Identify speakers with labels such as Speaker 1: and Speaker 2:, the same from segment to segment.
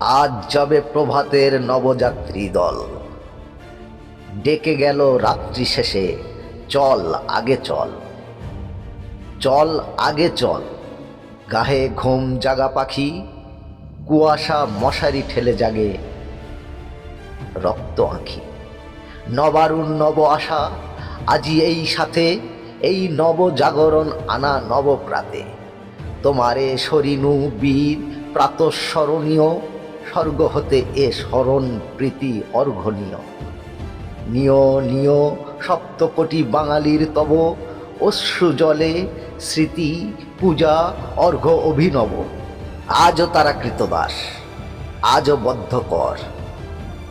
Speaker 1: আজ যাবে প্রভাতের নবযাত্রী দল। ডেকে গেল রাত্রি শেষে, চল আগে চল। চল আগে চল। গাহে ঘুম জাগা পাখি, কুয়াশা মশারি ঠেলে জাগে রক্ত আঁখি। নবারুণ নব আশা, আজি এই সাথে, এই নব জাগরণ আনা নবপ্রাতে তোমারে সরিনু বীর প্রাতঃস্মরণীয় স্বর্গ হতে এ স্মরণ প্রীতি অর্ঘনীয়। নিয় নিয়, সপ্তকোটি বাঙালির তব, অশ্রু জলে স্মৃতি, পূজা অর্ঘ্য অভিনব। আজও তারা কৃতদাস, আজও বদ্ধকর।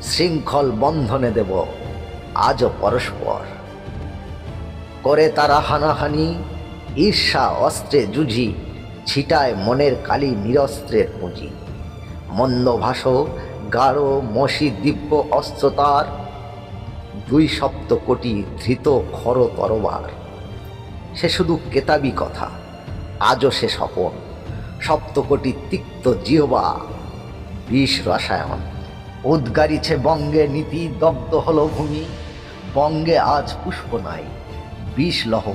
Speaker 1: শৃঙ্খল বন্ধনে দেব, আজও পরস্পর। করে তারা হানাহানি, ঈর্ষা অস্ত্রে জুঝি ছিটায় মনের কালি নিরস্ত্রের পুঁজি। মন্দভাস গাঢ় মসি দিব্য অস্ত্রতার। দুই সপ্ত কোটি ধৃত খর তরবার সে শুধু কেতাবি কথা, আজও সে স্বপন। সপ্তকোটি তিক্ত জিহবা, বিষ রসায়ন। উদ্গারিছে বঙ্গে নীতি দগ্ধ হল ভূমি। বঙ্গে আজ পুষ্প নাই, বিষ লহ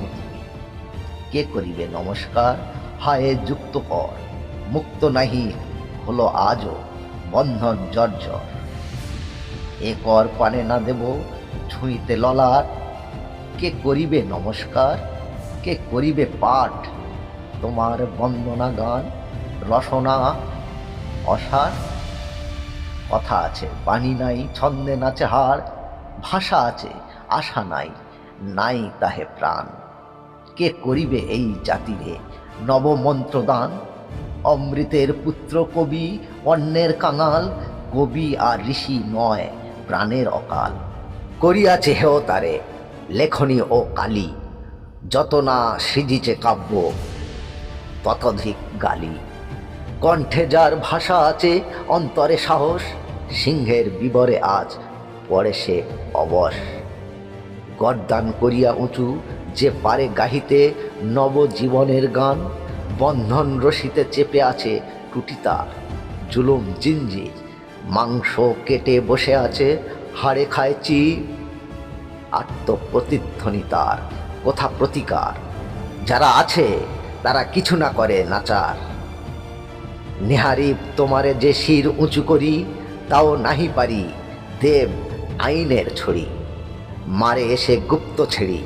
Speaker 1: কে করিবে নমস্কার, হায়ে যুক্ত কর মুক্ত নাহি হলো আজও বন্ধন জর্জর। এ কর পানে না দেব, ছুঁইতে ললাট। কে করিবে নমস্কার, কে করিবে পাঠ? তোমার বন্দনা গান, রসনা, অসার? কথা আছে, বাণী নাই, ছন্দে নাচে হার। ভাষা আছে, আশা নাই নাই তাহে প্রাণ। কে করিবে এই জাতিরে নবমন্ত্রদান? অমৃতের পুত্র কবি অন্যের কাঙাল, কবি আর ঋষি নয়, প্রাণের অকাল। করিয়াছে হেও তারে, লেখনী ও কালি। যত না সিজিছে কাব্য ততধিক গালি। কণ্ঠে যার ভাষা আছে, অন্তরে সাহস, সিংহের বিবরে আজ পড়ে সে অবশ। গরদান করিয়া উঁচু, যে পারে গাহিতে নবজীবনের গান বন্ধন রশিতে চেপে আছে টুটিতার জুলুম জিঞ্জির, মাংস কেটে বসে আছে, হাড়ে খায় চি আত্মপ্রতিধ্বনি তার, কোথা প্রতিকার। যারা আছে, তারা কিছু না করে নাচার। নেহারি, তোমারে যে শির উঁচু করি, তাও নাহি পারি, দেব আইনের ছড়ি। মারে এসে গুপ্ত ছেড়ি।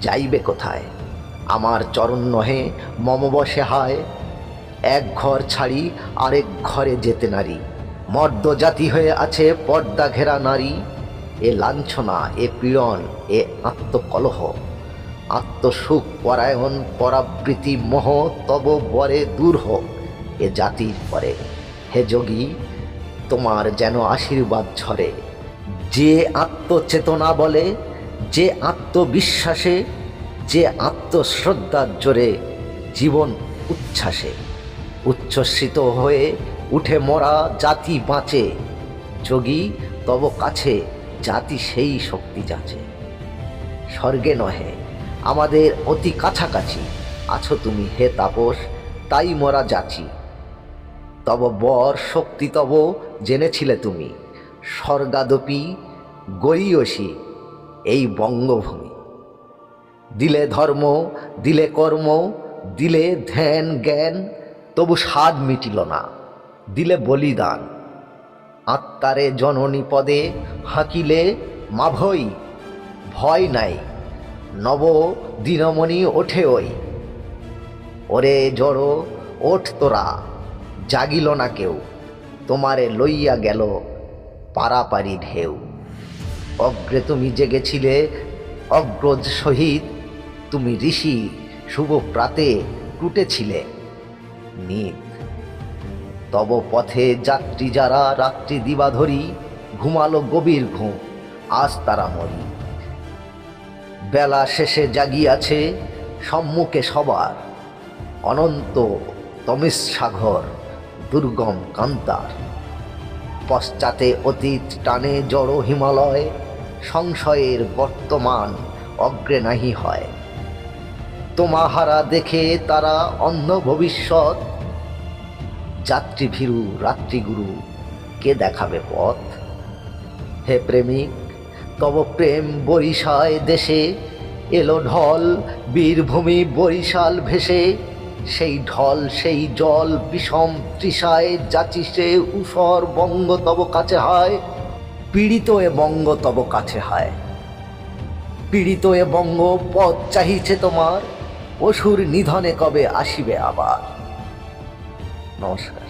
Speaker 1: যাইবে কোথায়? আমার চরণ নহে, মম বসে হায়। এক ঘর ছাড়ি আরেক ঘরে যেতে নারী। মর্দ জাতি হয়ে আছে পর্দা ঘেরা নারী। এ লাঞ্ছনা, এ পীড়ন, এ আত্মকলহ। আত্মসুখ, পরায়ণ, পরাবৃত্তি মোহ, তব বরে দূর হোক, এ জাতির পরে। হে যোগী, তোমার যেন আশীর্বাদ ঝরে। যে আত্মচেতনা বলে, যে আত্মবিশ্বাসে যে আত্মশ্রদ্ধার জোরে জীবন উচ্ছ্বাসে, উচ্ছ্বসিত হয়ে উঠে মরা জাতি বাঁচে, যোগী তব কাছে, জাতি সেই শক্তি যাচে। স্বর্গে নহে, আমাদের অতি কাছাকাছি, আছো তুমি হে তাপস, তাই মরা যাচি। তব বর শক্তি তব জেনেছিলে তুমি, স্বর্গাদপি গরিয়সী এই বঙ্গভূমি। দিলে ধর্ম, দিলে কর্ম, দিলে ধ্যান, জ্ঞান, তবু স্বাদ মিটিল না। দিলে বলিদান। আত্মারে জননী পদে হাঁকিলে মাভই, ভয় নাই। নব দিনমণি ওঠে ওই। ওরে জড়ো, ওঠ তোরা, জাগিল না কেউ। তোমারে লইয়া গেল পারাপারি ঢেউ। অগ্রে তুমি জেগেছিলে অগ্রজ সহিত তুমি ঋষি, শুভ প্রাতে টুটেছিলে নিত, তব পথে যাত্রী যারা রাত্রি দিবা ধরি ঘুমালো গভীর ঘুম, আজ তারা মরি। বেলা শেষে জাগিয়াছে সম্মুখে সবার, অনন্ত তমিস সাগর দুর্গম কান্তার। পশ্চাতে অতীত টানে জড় হিমালয়, সংশয়ের বর্তমান অগ্রে নাহি হয়। তোমাহারা দেখে তারা অন্ধ ভবিষ্যৎ। যাত্রী ভীরু রাত্রিগুরু, কে দেখাবে পথ? হে প্রেমিক, তব প্রেম বরিশায় দেশে, এলো ঢল, বীরভূমি বরিশাল ভেসে। সেই ঢল, সেই জল বিষম তৃষায় যাচিসে উসর বঙ্গ তব কাছে হয়, পীড়িত এ বঙ্গ তব কাছে হয়। পীড়িত এ বঙ্গ পথ চাহিছে তোমার অসুর নিধনে কবে আসিবে আবার? নমস্কার।